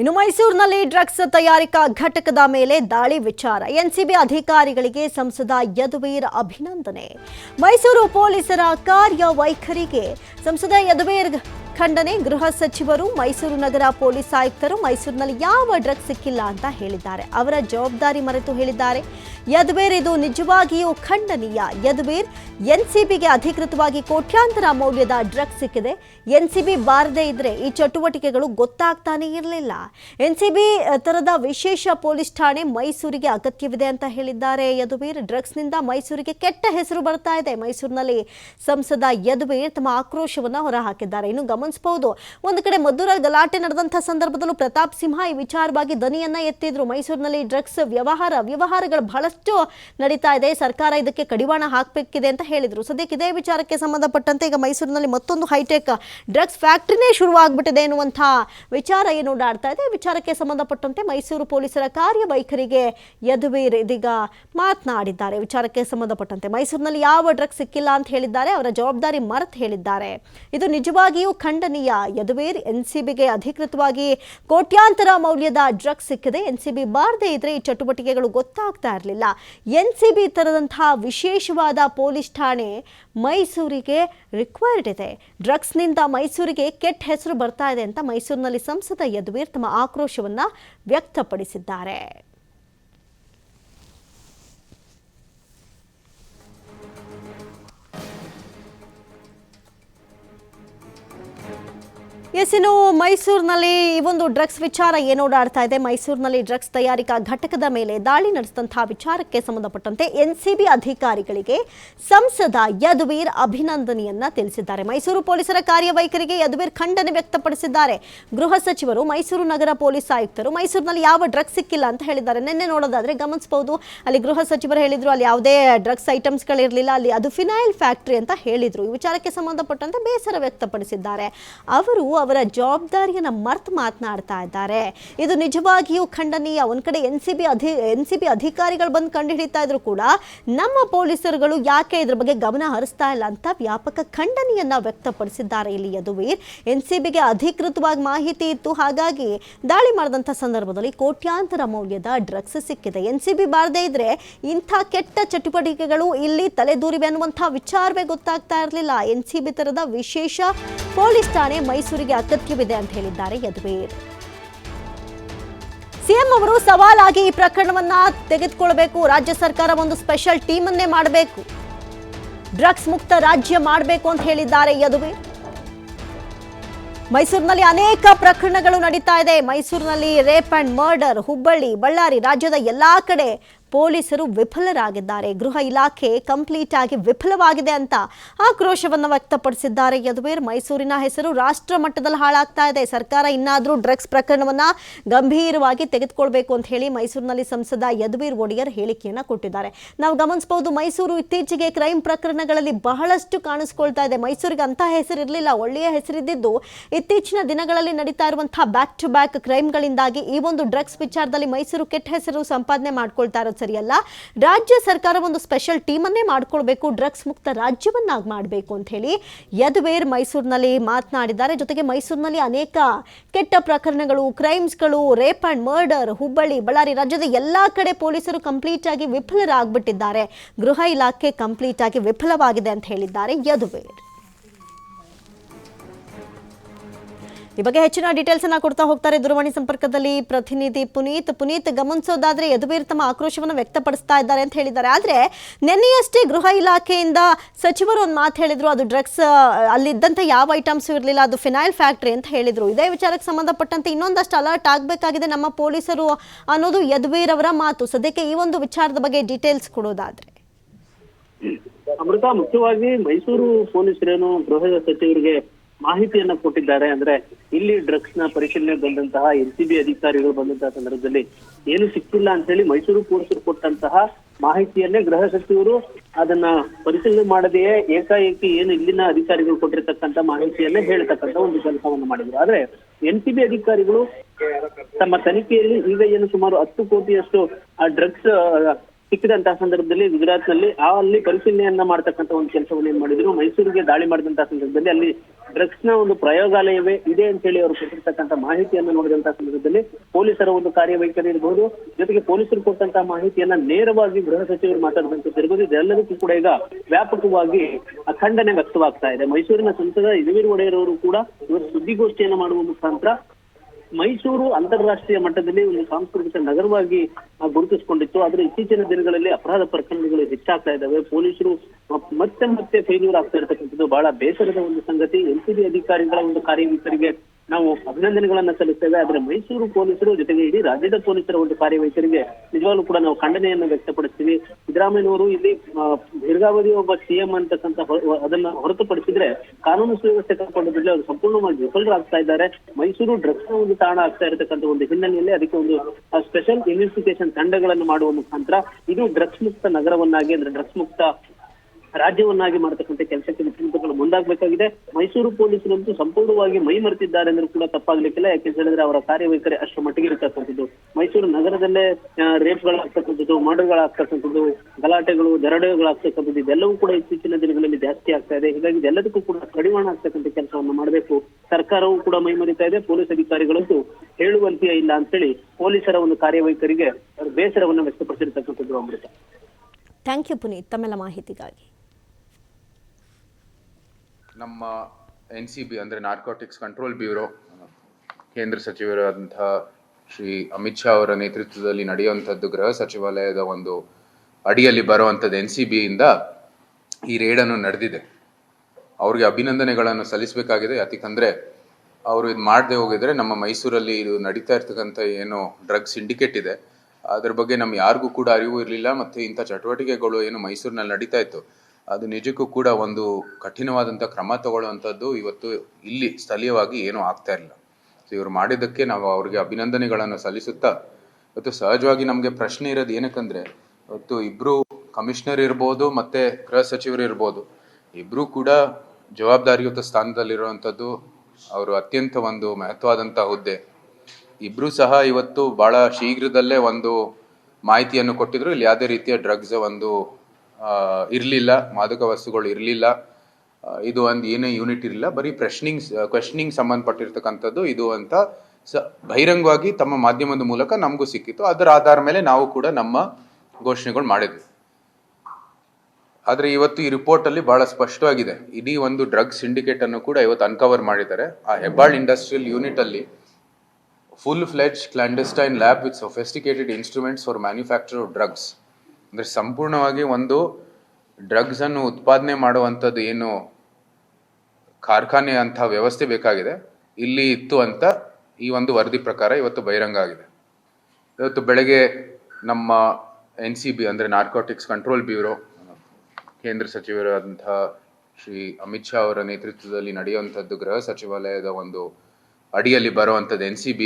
ಇನ್ನು ಮೈಸೂರಿನಲ್ಲಿ ಡ್ರಗ್ಸ್ ತಯಾರಿಕಾ ಘಟಕದ ಮೇಲೆ ದಾಳಿ ವಿಚಾರ. ಎನ್ಸಿಬಿ ಅಧಿಕಾರಿಗಳಿಗೆ ಸಂಸದ ಯದುವೀರ್ ಅಭಿನಂದನೆ. ಮೈಸೂರು ಪೊಲೀಸರ ಕಾರ್ಯವೈಖರಿಗೆ ಸಂಸದ ಯದುವೀರ್ ಖಂಡನೆ ಗೃಹ ಸಚಿವರು, ಮೈಸೂರು ನಗರ ಪೊಲೀಸ್ ಆಯುಕ್ತರು ಮೈಸೂರಿನಲ್ಲಿ ಯಾವ ಡ್ರಗ್ ಸಿಕ್ಕಿಲ್ಲ ಅಂತ ಹೇಳಿದ್ದಾರೆ. ಅವರ ಜವಾಬ್ದಾರಿ ಮರೆತು ಹೇಳಿದ್ದಾರೆ. ಯದುವೀರ್ ಇದು ನಿಜವಾಗಿಯೂ ಖಂಡನೀಯ. ಯದುವೀರ್ ಎನ್ಸಿಬಿಗೆ ಅಧಿಕೃತವಾಗಿ ಕೋಟ್ಯಾಂತರ ಮೌಲ್ಯದ ಡ್ರಗ್ ಸಿಕ್ಕಿದೆ. ಎನ್ಸಿಬಿ ಬಾರದೇ ಇದ್ರೆ ಈ ಚಟುವಟಿಕೆಗಳು ಗೊತ್ತಾಗ್ತಾನೆ ಇರಲಿಲ್ಲ. ಎನ್ಸಿಬಿ ತರದ ವಿಶೇಷ ಪೊಲೀಸ್ ಠಾಣೆ ಮೈಸೂರಿಗೆ ಅಗತ್ಯವಿದೆ ಅಂತ ಹೇಳಿದ್ದಾರೆ ಯದುವೀರ್. ಡ್ರಗ್ಸ್ನಿಂದ ಮೈಸೂರಿಗೆ ಕೆಟ್ಟ ಹೆಸರು ಬರ್ತಾ ಇದೆ. ಮೈಸೂರಿನಲ್ಲಿ ಸಂಸದ ಯದುವೀರ್ ತಮ್ಮ ಆಕ್ರೋಶವನ್ನು ಹೊರಹಾಕಿದ್ದಾರೆ. ಇನ್ನು ಗಮನಿಸಬಹುದು ಒಂದು ಕಡೆ ಮದ್ದೂರಲ್ಲಿ ಗಲಾಟೆ ನಡೆದಂತಹ ಸಂದರ್ಭದಲ್ಲೂ ಪ್ರತಾಪ್ ಸಿಂಹ ಈ ವಿಚಾರವಾಗಿ ದನಿಯನ್ನ ಎತ್ತಿದ್ರು. ಮೈಸೂರಿನಲ್ಲಿ ಡ್ರಗ್ಸ್ ವ್ಯವಹಾರ, ವ್ಯವಹಾರಗಳು ಬಹಳಷ್ಟು ನಡೀತಾ ಇದೆ. ಸರ್ಕಾರ ಇದಕ್ಕೆ ಕಡಿವಾಣ ಹಾಕಬೇಕಿದೆ ಅಂತ ಹೇಳಿದ್ರು. ಸದ್ಯಕ್ಕೆ ಇದೇ ವಿಚಾರಕ್ಕೆ ಸಂಬಂಧಪಟ್ಟಂತೆ ಈಗ ಮೈಸೂರಿನಲ್ಲಿ ಮತ್ತೊಂದು ಹೈಟೆಕ್ ಡ್ರಗ್ಸ್ ಫ್ಯಾಕ್ಟ್ರಿನೇ ಶುರುವಾಗ್ಬಿಟ್ಟಿದೆ ಎನ್ನುವಂತಹ ವಿಚಾರ ಏನು ಓಡಾಡ್ತಾ ಇದೆ. ವಿಚಾರಕ್ಕೆ ಸಂಬಂಧಪಟ್ಟಂತೆ ಮೈಸೂರು ಪೊಲೀಸರ ಕಾರ್ಯವೈಖರಿಗೆ ಯದುವೀರ್ ಇದೀಗ ಮಾತನಾಡಿದ್ದಾರೆ. ವಿಚಾರಕ್ಕೆ ಸಂಬಂಧಪಟ್ಟಂತೆ ಮೈಸೂರಿನಲ್ಲಿ ಯಾವ ಡ್ರಗ್ಸ್ ಸಿಕ್ಕಿಲ್ಲ ಅಂತ ಹೇಳಿದ್ದಾರೆ. ಅವರ ಜವಾಬ್ದಾರಿ ಮರೆತು ಹೇಳಿದ್ದಾರೆ. ಇದು ನಿಜವಾಗಿಯೂ ಖಂಡನೀಯ ಯದುವೀರ್ ಎನ್ಸಿಬಿಗೆ ಅಧಿಕೃತವಾಗಿ ಕೋಟ್ಯಾಂತರ ಮೌಲ್ಯದ ಡ್ರಗ್ಸ್ ಸಿಕ್ಕಿದೆ. ಎನ್ಸಿಬಿ ಬಾರದೇ ಇದ್ರೆ ಈ ಚಟುವಟಿಕೆಗಳು ಗೊತ್ತಾಗ್ತಾ ಇರಲಿಲ್ಲ. ಎನ್ಸಿಬಿ ತರದಂತಹ ವಿಶೇಷವಾದ ಪೊಲೀಸ್ ಠಾಣೆ ಮೈಸೂರಿಗೆ ರಿಕ್ವೈರ್ಡ್ ಇದೆ. ಡ್ರಗ್ಸ್ನಿಂದ ಮೈಸೂರಿಗೆ ಕೆಟ್ಟ ಹೆಸರು ಬರ್ತಾ ಇದೆ ಅಂತ ಮೈಸೂರಿನಲ್ಲಿ ಸಂಸದ ಯದುವೀರ್ ತಮ್ಮ ಆಕ್ರೋಶವನ್ನ ವ್ಯಕ್ತಪಡಿಸಿದ್ದಾರೆ. ಎಸ್, ಇನ್ನು ಮೈಸೂರಿನಲ್ಲಿ ಈ ಒಂದು ಡ್ರಗ್ಸ್ ವಿಚಾರ ಏನು ಓಡಾಡ್ತಾ ಇದೆ? ಮೈಸೂರಿನಲ್ಲಿ ಡ್ರಗ್ಸ್ ತಯಾರಿಕಾ ಘಟಕದ ಮೇಲೆ ದಾಳಿ ನಡೆಸಿದಂತಹ ವಿಚಾರಕ್ಕೆ ಸಂಬಂಧಪಟ್ಟಂತೆ ಎನ್ಸಿಬಿ ಅಧಿಕಾರಿಗಳಿಗೆ ಸಂಸದ ಯದುವೀರ್ ಅಭಿನಂದನೆಯನ್ನ ತಿಳಿಸಿದ್ದಾರೆ. ಮೈಸೂರು ಪೊಲೀಸರ ಕಾರ್ಯವೈಖರಿಗೆ ಯದುವೀರ್ ಖಂಡನೆ ವ್ಯಕ್ತಪಡಿಸಿದ್ದಾರೆ. ಗೃಹ ಸಚಿವರು, ಮೈಸೂರು ನಗರ ಪೊಲೀಸ್ ಆಯುಕ್ತರು, ಮೈಸೂರಿನಲ್ಲಿ ಯಾವ ಡ್ರಗ್ಸ್ ಸಿಕ್ಕಿಲ್ಲ ಅಂತ ಹೇಳಿದ್ದಾರೆ. ನಿನ್ನೆ ನೋಡೋದಾದ್ರೆ ಗಮನಿಸಬಹುದು ಅಲ್ಲಿ ಗೃಹ ಸಚಿವರು ಹೇಳಿದ್ರು ಅಲ್ಲಿ ಯಾವುದೇ ಡ್ರಗ್ಸ್ ಐಟಮ್ಸ್ಗಳಿರಲಿಲ್ಲ ಅಲ್ಲಿ ಅದು ಫಿನೈಲ್ ಫ್ಯಾಕ್ಟ್ರಿ ಅಂತ ಹೇಳಿದ್ರು. ಈ ವಿಚಾರಕ್ಕೆ ಸಂಬಂಧಪಟ್ಟಂತೆ ಬೇಸರ ವ್ಯಕ್ತಪಡಿಸಿದ್ದಾರೆ. ಅವರು ಅವರ ಜವಾಬ್ದಾರಿಯನ್ನು ಮರ್ತು ಮಾತನಾಡ್ತಾ ಇದ್ದಾರೆ. ಇದು ನಿಜವಾಗಿಯೂ ಖಂಡನೀಯ. ಒಂದು ಕಡೆ ಎನ್ ಸಿ ಬಿ ಅಧಿ ಎನ್ ಸಿ ಬಿ ಅಧಿಕಾರಿಗಳು ಬಂದು ಕಂಡುಹಿಡಿತಾ ಇದ್ರು ಕೂಡ ನಮ್ಮ ಪೊಲೀಸರುಗಳು ಯಾಕೆ ಇದ್ರ ಬಗ್ಗೆ ಗಮನ ಹರಿಸ್ತಾ ಇಲ್ಲ ಅಂತ ವ್ಯಾಪಕ ಖಂಡನೆಯನ್ನ ವ್ಯಕ್ತಪಡಿಸಿದ್ದಾರೆ ಇಲ್ಲಿ ಯದುವೀರ್. ಎನ್ ಸಿ ಬಿಗೆ ಅಧಿಕೃತವಾಗಿ ಮಾಹಿತಿ ಇತ್ತು. ಹಾಗಾಗಿ ದಾಳಿ ಮಾಡಿದಂಥ ಸಂದರ್ಭದಲ್ಲಿ ಕೋಟ್ಯಾಂತರ ಮೌಲ್ಯದ ಡ್ರಗ್ಸ್ ಸಿಕ್ಕಿದೆ. ಎನ್ ಸಿ ಬಿ ಬಾರದೇ ಇದ್ರೆ ಇಂಥ ಕೆಟ್ಟ ಚಟುವಟಿಕೆಗಳು ಇಲ್ಲಿ ತಲೆದೂರಿವೆ ಅನ್ನುವಂಥ ವಿಚಾರವೇ ಗೊತ್ತಾಗ್ತಾ ಇರಲಿಲ್ಲ. ಎನ್ ಸಿ ಬಿ ತರದ ವಿಶೇಷ ಪೊಲೀಸ್ ಠಾಣೆ ಮೈಸೂರಿಗೆ ಅಗತ್ಯವಿದೆ ಅಂತ ಹೇಳಿದ್ದಾರೆ ಯದುವೀರ್. ಸಿಎಂ ಅವರು ಸವಾಲಾಗಿ ಈ ಪ್ರಕರಣವನ್ನ ತೆಗೆದುಕೊಳ್ಬೇಕು. ರಾಜ್ಯ ಸರ್ಕಾರ ಒಂದು ಸ್ಪೆಷಲ್ ಟೀಮ್ ಅನ್ನೇ ಮಾಡಬೇಕು. ಡ್ರಗ್ಸ್ ಮುಕ್ತ ರಾಜ್ಯ ಮಾಡಬೇಕು ಅಂತ ಹೇಳಿದ್ದಾರೆ ಯದುವೀರ್. ಮೈಸೂರಿನಲ್ಲಿ ಅನೇಕ ಪ್ರಕರಣಗಳು ನಡೀತಾ ಇದೆ. ಮೈಸೂರಿನಲ್ಲಿ rape and murder, Hubballi, Ballari ರಾಜ್ಯದ ಎಲ್ಲಾ ಕಡೆ ಪೊಲೀಸರು ವಿಫಲರಾಗಿದ್ದಾರೆ. ಗೃಹ ಇಲಾಖೆ ಕಂಪ್ಲೀಟ್ ಆಗಿ ವಿಫಲವಾಗಿದೆ ಅಂತ ಆಕ್ರೋಶವನ್ನು ವ್ಯಕ್ತಪಡಿಸಿದ್ದಾರೆ. ಯದುವೀರ್, ಮೈಸೂರಿನ ಹೆಸರು ರಾಷ್ಟ್ರ ಮಟ್ಟದಲ್ಲಿ ಹಾಳಾಗ್ತಾ ಇದೆ. ಸರ್ಕಾರ ಇನ್ನಾದರೂ ಡ್ರಗ್ಸ್ ಪ್ರಕರಣವನ್ನ ಗಂಭೀರವಾಗಿ ತೆಗೆದುಕೊಳ್ಬೇಕು ಅಂತ ಹೇಳಿ ಮೈಸೂರಿನಲ್ಲಿ ಸಂಸದ ಯದುವೀರ್ ಒಡೆಯರ್ ಹೇಳಿಕೆಯನ್ನು ಕೊಟ್ಟಿದ್ದಾರೆ. ನಾವು ಗಮನಿಸಬಹುದು, ಮೈಸೂರು ಇತ್ತೀಚೆಗೆ ಕ್ರೈಮ್ ಪ್ರಕರಣಗಳಲ್ಲಿ ಬಹಳಷ್ಟು ಕಾಣಿಸ್ಕೊಳ್ತಾ ಇದೆ. ಮೈಸೂರಿಗೆ ಅಂತ ಹೆಸರಿರಲಿಲ್ಲ. ಒಳ್ಳೆಯ ಹೆಸರಿದ್ದಿದ್ದು ಇತ್ತೀಚಿನ ದಿನಗಳಲ್ಲಿ ನಡೀತಾ ಇರುವಂತಹ ಬ್ಯಾಕ್ ಟು ಬ್ಯಾಕ್ ಕ್ರೈಮ್ಗಳಿಂದಾಗಿ ಈ ಒಂದು ಡ್ರಗ್ಸ್ ವಿಚಾರದಲ್ಲಿ ಮೈಸೂರು ಕೆಟ್ಟ ಹೆಸರು ಸಂಪಾದನೆ ಮಾಡ್ಕೊಳ್ತಾ ಇರೋದು. ಸರಿಯಲ್ಲ. ರಾಜ್ಯ ಸರ್ಕಾರ ಒಂದು ಸ್ಪೆಷಲ್ ಟೀಮನ್ನೇ ಮಾಡ್ಕೊಳ್ಬೇಕು ಡ್ರಗ್ಸ್ ಮುಕ್ತ ರಾಜ್ಯವನ್ನಾಗಿ ಮಾಡಬೇಕು ಅಂತ ಹೇಳಿ ಯದುವೇರ್ ಮೈಸೂರಿನಲ್ಲಿ ಮಾತನಾಡಿದ್ದಾರೆ. ಜೊತೆಗೆ ಮೈಸೂರಿನಲ್ಲಿ ಅನೇಕ ಕೆಟ್ಟ ಪ್ರಕರಣಗಳು ಕ್ರೈಮ್ಸ್ಗಳು rape and murder Hubballi, Ballari ರಾಜ್ಯದ ಎಲ್ಲಾ ಕಡೆ ಪೊಲೀಸರು ಕಂಪ್ಲೀಟ್ ಆಗಿ ವಿಫಲರಾಗ್ಬಿಟ್ಟಿದ್ದಾರೆ. ಗೃಹ ಇಲಾಖೆ ಕಂಪ್ಲೀಟ್ ಆಗಿ ವಿಫಲವಾಗಿದೆ ಅಂತ ಹೇಳಿದ್ದಾರೆ ಯದುವೀರ್. ಈ ಬಗ್ಗೆ ಹೆಚ್ಚಿನ ಡೀಟೇಲ್ಸ್ ಅನ್ನ ಕೊಡ್ತಾ ಹೋಗ್ತಾರೆ ದೂರವಾಣಿ ಸಂಪರ್ಕದಲ್ಲಿ ಪ್ರತಿನಿಧಿ ಪುನೀತ್. ಪುನೀತ್, ಗಮನಿಸೋದಾದ್ರೆ ಯದುವೀರ್ ತಮ್ಮ ಆಕ್ರೋಶವನ್ನು ವ್ಯಕ್ತಪಡಿಸ್ತಾ ಇದ್ದಾರೆ ಅಂತ ಹೇಳಿದ್ದಾರೆ. ಆದ್ರೆ ನಿನ್ನೆಯಷ್ಟೇ ಗೃಹ ಇಲಾಖೆಯಿಂದ ಸಚಿವರು ಒಂದು ಮಾತು ಹೇಳಿದ್ರು, ಅದು ಡ್ರಗ್ಸ್ ಅಲ್ಲಿದ್ದಂತೆ ಯಾವ ಐಟಮ್ಸ್ ಇರಲಿಲ್ಲ, ಅದು ಫಿನೈಲ್ ಫ್ಯಾಕ್ಟ್ರಿ ಅಂತ ಹೇಳಿದ್ರು. ಇದೇ ವಿಚಾರಕ್ಕೆ ಸಂಬಂಧಪಟ್ಟಂತೆ ಇನ್ನೊಂದಷ್ಟು ಅಲರ್ಟ್ ಆಗಬೇಕಾಗಿದೆ ನಮ್ಮ ಪೊಲೀಸರು ಅನ್ನೋದು ಯದುವೀರ್ ಅವರ ಮಾತು. ಸದ್ಯಕ್ಕೆ ಈ ಒಂದು ವಿಚಾರದ ಬಗ್ಗೆ ಡೀಟೇಲ್ಸ್ ಕೊಡೋದಾದ್ರೆ. ಅಮೃತ, ಮುಖ್ಯವಾಗಿ ಮೈಸೂರು ಪೊಲೀಸರೇನು ಗೃಹ ಸಚಿವರಿಗೆ ಮಾಹಿತಿಯನ್ನ ಕೊಟ್ಟಿದ್ದಾರೆ ಅಂದ್ರೆ ಇಲ್ಲಿ ಡ್ರಗ್ಸ್ನ ಪರಿಶೀಲನೆ ಬಂದಂತಹ ಎನ್ ಸಿ ಬಿ ಅಧಿಕಾರಿಗಳು ಬಂದಂತಹ ಸಂದರ್ಭದಲ್ಲಿ ಏನು ಸಿಕ್ಕಿಲ್ಲ ಅಂತ ಹೇಳಿ ಮೈಸೂರು ಪೊಲೀಸರು ಕೊಟ್ಟಂತಹ ಮಾಹಿತಿಯನ್ನೇ ಗೃಹ ಸಚಿವರು ಅದನ್ನ ಪರಿಶೀಲನೆ ಮಾಡದೆಯೇ ಏಕಾಏಕಿ ಏನು ಇಲ್ಲಿನ ಅಧಿಕಾರಿಗಳು ಕೊಟ್ಟಿರ್ತಕ್ಕಂಥ ಮಾಹಿತಿಯನ್ನೇ ಹೇಳ್ತಕ್ಕಂಥ ಒಂದು ಕೆಲಸವನ್ನು ಮಾಡಿದ್ರು. ಆದ್ರೆ ಎನ್ ಸಿ ಬಿ ಅಧಿಕಾರಿಗಳು ತಮ್ಮ ತನಿಖೆಯಲ್ಲಿ ಈಗ ಏನು ಸುಮಾರು ಹತ್ತು ಕೋಟಿಯಷ್ಟು, ಆ ಡ್ರಗ್ಸ್ ಸಿಕ್ಕಿದಂತಹ ಸಂದರ್ಭದಲ್ಲಿ ಗುಜರಾತ್ನಲ್ಲಿ ಆ ಅಲ್ಲಿ ಪರಿಶೀಲನೆಯನ್ನ ಮಾಡ್ತಕ್ಕಂತ ಒಂದು ಕೆಲಸವನ್ನು ಏನ್ ಮಾಡಿದ್ರು? ಮೈಸೂರಿಗೆ ದಾಳಿ ಮಾಡಿದಂತಹ ಸಂದರ್ಭದಲ್ಲಿ ಅಲ್ಲಿ ಡ್ರಗ್ಸ್ನ ಒಂದು ಪ್ರಯೋಗಾಲಯವೇ ಇದೆ ಅಂತ ಹೇಳಿ ಅವರು ಕೊಟ್ಟಿರ್ತಕ್ಕಂಥ ಮಾಹಿತಿಯನ್ನು ನೋಡಿದಂತಹ ಸಂದರ್ಭದಲ್ಲಿ ಪೊಲೀಸರ ಒಂದು ಕಾರ್ಯವೈಖರಿ ಇರಬಹುದು ಜೊತೆಗೆ ಪೊಲೀಸರು ಕೊಟ್ಟಂತಹ ಮಾಹಿತಿಯನ್ನ ನೇರವಾಗಿ ಗೃಹ ಸಚಿವರು ಮಾತಾಡಿದಂತದ್ದು ಇರಬಹುದು ಇದೆಲ್ಲದಕ್ಕೂ ಕೂಡ ಈಗ ವ್ಯಾಪಕವಾಗಿ ಅಖಂಡನೆ ಖಂಡನೆ ವ್ಯಕ್ತವಾಗ್ತಾ ಇದೆ. ಮೈಸೂರಿನ ಸಂಸದ ಯದುವೀರ್ ಒಡೆಯರ್ ಅವರು ಕೂಡ ಇವತ್ತು ಸುದ್ದಿಗೋಷ್ಠಿಯನ್ನ ಮಾಡುವ ಮುಖಾಂತರ ಮೈಸೂರು ಅಂತಾರಾಷ್ಟ್ರೀಯ ಮಟ್ಟದಲ್ಲಿ ಒಂದು ಸಾಂಸ್ಕೃತಿಕ ನಗರವಾಗಿ ಗುರುತಿಸಿಕೊಂಡಿತ್ತು. ಆದ್ರೆ ಇತ್ತೀಚಿನ ದಿನಗಳಲ್ಲಿ ಅಪರಾಧ ಪ್ರಕರಣಗಳು ಹೆಚ್ಚಾಗ್ತಾ ಇದ್ದಾವೆ. ಪೊಲೀಸರು ಮತ್ತೆ ಮತ್ತೆ ಫೇಲ್ಯೂರ್ ಆಗ್ತಾ ಇರ್ತಕ್ಕಂಥದ್ದು ಬಹಳ ಬೇಸರದ ಒಂದು ಸಂಗತಿ. ಎನ್ ಅಧಿಕಾರಿಗಳ ಒಂದು ಕಾರ್ಯವೈಖರಿಗೆ ನಾವು ಅಭಿನಂದನೆಗಳನ್ನ ಸಲ್ಲಿಸ್ತೇವೆ. ಆದ್ರೆ ಮೈಸೂರು ಪೊಲೀಸರು ಜೊತೆಗೆ ಇಡೀ ರಾಜ್ಯದ ಪೊಲೀಸರ ಒಂದು ಕಾರ್ಯವೈಖರಿಗೆ ನಿಜವಾಗ್ಲೂ ಕೂಡ ನಾವು ಖಂಡನೆಯನ್ನು ವ್ಯಕ್ತಪಡಿಸ್ತೀವಿ. ಸಿದ್ದರಾಮಯ್ಯನವರು ಇಲ್ಲಿ ದೀರ್ಘಾವಧಿ ಒಬ್ಬ ಸಿಎಂ ಅಂತಕ್ಕಂಥ ಹೊ- ಅದನ್ನ ಹೊರತುಪಡಿಸಿದ್ರೆ ಕಾನೂನು ಸುವ್ಯವಸ್ಥೆ ಕಾಪಾಡೋದ್ರಲ್ಲಿ ಅವರು ಸಂಪೂರ್ಣವಾಗಿ ವಿಫಲರಾಗ್ತಾ ಇದ್ದಾರೆ. ಮೈಸೂರು ಡ್ರಗ್ಸ್ ಒಂದು ತಾಣ ಆಗ್ತಾ ಇರತಕ್ಕಂತ ಒಂದು ಹಿನ್ನೆಲೆಯಲ್ಲಿ ಅದಕ್ಕೆ ಒಂದು ಸ್ಪೆಷಲ್ ಇನ್ವೆಸ್ಟಿಗೇಷನ್ ತಂಡಗಳನ್ನು ಮಾಡುವ ಮುಖಾಂತರ ಇದು ಡ್ರಗ್ಸ್ ಮುಕ್ತ ನಗರವನ್ನಾಗಿ ಅಂದ್ರೆ ಡ್ರಗ್ಸ್ ಮುಕ್ತ ರಾಜ್ಯವನ್ನಾಗಿ ಮಾಡತಕ್ಕಂಥ ಕೆಲಸಕ್ಕೆ ಮುಖ್ಯಮಂತ್ರಿಗಳು ಮುಂದಾಗಬೇಕಾಗಿದೆ. ಮೈಸೂರು ಪೊಲೀಸರಂತೂ ಸಂಪೂರ್ಣವಾಗಿ ಮೈ ಮರೆತಿದ್ದಾರೆ ಅಂದ್ರೂ ಕೂಡ ತಪ್ಪಾಗ್ಲಿಕ್ಕಿಲ್ಲ. ಯಾಕೆ ಹೇಳಿದ್ರೆ ಅವರ ಕಾರ್ಯವೈಖರಿ ಅಷ್ಟು ಮಟ್ಟಿಗೆ ಇರ್ತಕ್ಕಂಥದ್ದು. ಮೈಸೂರು ನಗರದಲ್ಲೇ ರೇಪ್ಗಳಾಗ್ತಕ್ಕಂಥದ್ದು ಮರ್ಡರ್ಗಳಾಗ್ತಕ್ಕಂಥದ್ದು, ಗಲಾಟೆಗಳು ಜರಡೆಗಳಾಗ್ತಕ್ಕಂಥದ್ದು ಇದೆಲ್ಲವೂ ಕೂಡ ಇತ್ತೀಚಿನ ದಿನಗಳಲ್ಲಿ ಜಾಸ್ತಿ ಆಗ್ತಾ ಇದೆ. ಹೀಗಾಗಿ ಇದೆಲ್ಲದಕ್ಕೂ ಕೂಡ ಕಡಿವಾಣ ಆಗ್ತಕ್ಕಂಥ ಕೆಲಸವನ್ನು ಮಾಡಬೇಕು. ಸರ್ಕಾರವೂ ಕೂಡ ಮೈ ಮರಿತಾ ಇದೆ. ಪೊಲೀಸ್ ಅಧಿಕಾರಿಗಳಂತೂ ಹೇಳುವಂತೆಯೇ ಇಲ್ಲ ಅಂತೇಳಿ ಪೊಲೀಸರ ಒಂದು ಕಾರ್ಯವೈಖರಿಗೆ ಬೇಸರವನ್ನು ವ್ಯಕ್ತಪಡಿಸಿರ್ತಕ್ಕಂಥದ್ದು ಅಮೃತ. ಥ್ಯಾಂಕ್ ಯು ಪುನೀತ್ ತಮ್ಮೆಲ್ಲ ಮಾಹಿತಿಗಾಗಿ. ನಮ್ಮ ಎನ್ ಸಿ ಬಿ ಅಂದರೆ ನಾರ್ಕೋಟಿಕ್ಸ್ ಕಂಟ್ರೋಲ್ ಬ್ಯೂರೋ ಕೇಂದ್ರ ಸಚಿವರಾದಂಥ ಶ್ರೀ ಅಮಿತ್ ಶಾ ಅವರ ನೇತೃತ್ವದಲ್ಲಿ ನಡೆಯುವಂಥದ್ದು ಗೃಹ ಸಚಿವಾಲಯದ ಒಂದು ಅಡಿಯಲ್ಲಿ ಬರುವಂಥದ್ದು ಎನ್ ಸಿ ಬಿಯಿಂದ ಈ ರೇಡನ್ನು ನಡೆದಿದೆ. ಅವ್ರಿಗೆ ಅಭಿನಂದನೆಗಳನ್ನು ಸಲ್ಲಿಸಬೇಕಾಗಿದೆ. ಯಾಕಂದರೆ ಅವರು ಇದು ಮಾಡದೆ ಹೋಗಿದ್ರೆ ನಮ್ಮ ಮೈಸೂರಲ್ಲಿ ಇದು ನಡೀತಾ ಇರ್ತಕ್ಕಂಥ ಏನು ಡ್ರಗ್ ಸಿಂಡಿಕೇಟ್ ಇದೆ. ಅದ್ರ ಬಗ್ಗೆ ನಮ್ಮ ಯಾರಿಗೂ ಕೂಡ ಅರಿವು ಇರಲಿಲ್ಲ. ಮತ್ತು ಇಂಥ ಚಟುವಟಿಕೆಗಳು ಏನು ಮೈಸೂರಿನಲ್ಲಿ ನಡೀತಾ ಇತ್ತು. ಅದು ನಿಜಕ್ಕೂ ಕೂಡ ಒಂದು ಕಠಿಣವಾದಂಥ ಕ್ರಮ ತಗೊಳ್ಳುವಂಥದ್ದು ಇವತ್ತು ಇಲ್ಲಿ ಸ್ಥಳೀಯವಾಗಿ ಏನೂ ಆಗ್ತಾ ಇಲ್ಲ. ಸೊ ಇವರು ಮಾಡಿದ್ದಕ್ಕೆ ನಾವು ಅವ್ರಿಗೆ ಅಭಿನಂದನೆಗಳನ್ನು ಸಲ್ಲಿಸುತ್ತಾ, ಇವತ್ತು ಸಹಜವಾಗಿ ನಮಗೆ ಪ್ರಶ್ನೆ ಇರೋದು ಏನಕ್ಕಂದ್ರೆ, ಇವತ್ತು ಇಬ್ರು ಕಮಿಷನರ್ ಇರ್ಬೋದು ಮತ್ತೆ ಗೃಹ ಸಚಿವರು ಇರ್ಬೋದು, ಇಬ್ರು ಕೂಡ ಜವಾಬ್ದಾರಿಯುತ ಸ್ಥಾನದಲ್ಲಿರುವಂಥದ್ದು ಅವರು ಅತ್ಯಂತ ಒಂದು ಮಹತ್ವವಾದಂಥ ಹುದ್ದೆ. ಇಬ್ರು ಸಹ ಇವತ್ತು ಬಹಳ ಶೀಘ್ರದಲ್ಲೇ ಒಂದು ಮಾಹಿತಿಯನ್ನು ಕೊಟ್ಟಿದ್ರು. ಇಲ್ಲಿ ಯಾವುದೇ ರೀತಿಯ ಡ್ರಗ್ಸ್ ಒಂದು ಇರಲಿಲ್ಲ, ಮಾದಕ ವಸ್ತುಗಳು ಇರಲಿಲ್ಲ. ಇದು ಒಂದು ಏನೇ ಯೂನಿಟ್ ಇರಲಿಲ್ಲ, ಬರೀ ಪ್ರಶ್ನಿಂಗ್ ಕ್ವೆಶ್ನಿಂಗ್ ಸಂಬಂಧಪಟ್ಟಿರ್ತಕ್ಕಂಥದ್ದು ಇದು ಅಂತ ಸ, ಬಹಿರಂಗವಾಗಿ ತಮ್ಮ ಮಾಧ್ಯಮದ ಮೂಲಕ ನಮಗೂ ಸಿಕ್ಕಿತ್ತು. ಅದರ ಆಧಾರ ಮೇಲೆ ನಾವು ಕೂಡ ನಮ್ಮ ಘೋಷಣೆಗಳು ಮಾಡಿದ್ವಿ. ಆದರೆ ಇವತ್ತು ಈ ರಿಪೋರ್ಟ್ ಅಲ್ಲಿ ಬಹಳ ಸ್ಪಷ್ಟವಾಗಿದೆ. ಇಡೀ ಒಂದು ಡ್ರಗ್ ಸಿಂಡಿಕೇಟ್ ಅನ್ನು ಕೂಡ ಇವತ್ತು ಅನ್ಕವರ್ ಮಾಡಿದ್ದಾರೆ. ಆ ಹೆಬ್ಬಾಳ್ ಇಂಡಸ್ಟ್ರಿಯಲ್ ಯೂನಿಟ್ ಅಲ್ಲಿ full fledged clandestine lab with sophisticated instruments for manufacture of drugs ಅಂದ್ರೆ ಸಂಪೂರ್ಣವಾಗಿ ಒಂದು ಡ್ರಗ್ಸನ್ನು ಉತ್ಪಾದನೆ ಮಾಡುವಂಥದ್ದು ಏನು ಕಾರ್ಖಾನೆ ಅಂತ ವ್ಯವಸ್ಥೆ ಬೇಕಾಗಿದೆ. ಇಲ್ಲಿ ಇತ್ತು ಅಂತ ಈ ಒಂದು ವರದಿ ಪ್ರಕಾರ ಇವತ್ತು ಬಹಿರಂಗ ಆಗಿದೆ. ಇವತ್ತು ಬೆಳಗ್ಗೆ ನಮ್ಮ ಎನ್ ಸಿ ಬಿ ಅಂದರೆ ನಾರ್ಕೋಟಿಕ್ಸ್ ಕಂಟ್ರೋಲ್ ಬ್ಯೂರೋ ಕೇಂದ್ರ ಸಚಿವರಾದಂತಹ ಶ್ರೀ ಅಮಿತ್ ಶಾ ಅವರ ನೇತೃತ್ವದಲ್ಲಿ ನಡೆಯುವಂಥದ್ದು ಗೃಹ ಸಚಿವಾಲಯದ ಒಂದು ಅಡಿಯಲ್ಲಿ ಬರುವಂಥದ್ದು ಎನ್ ಸಿ ಬಿ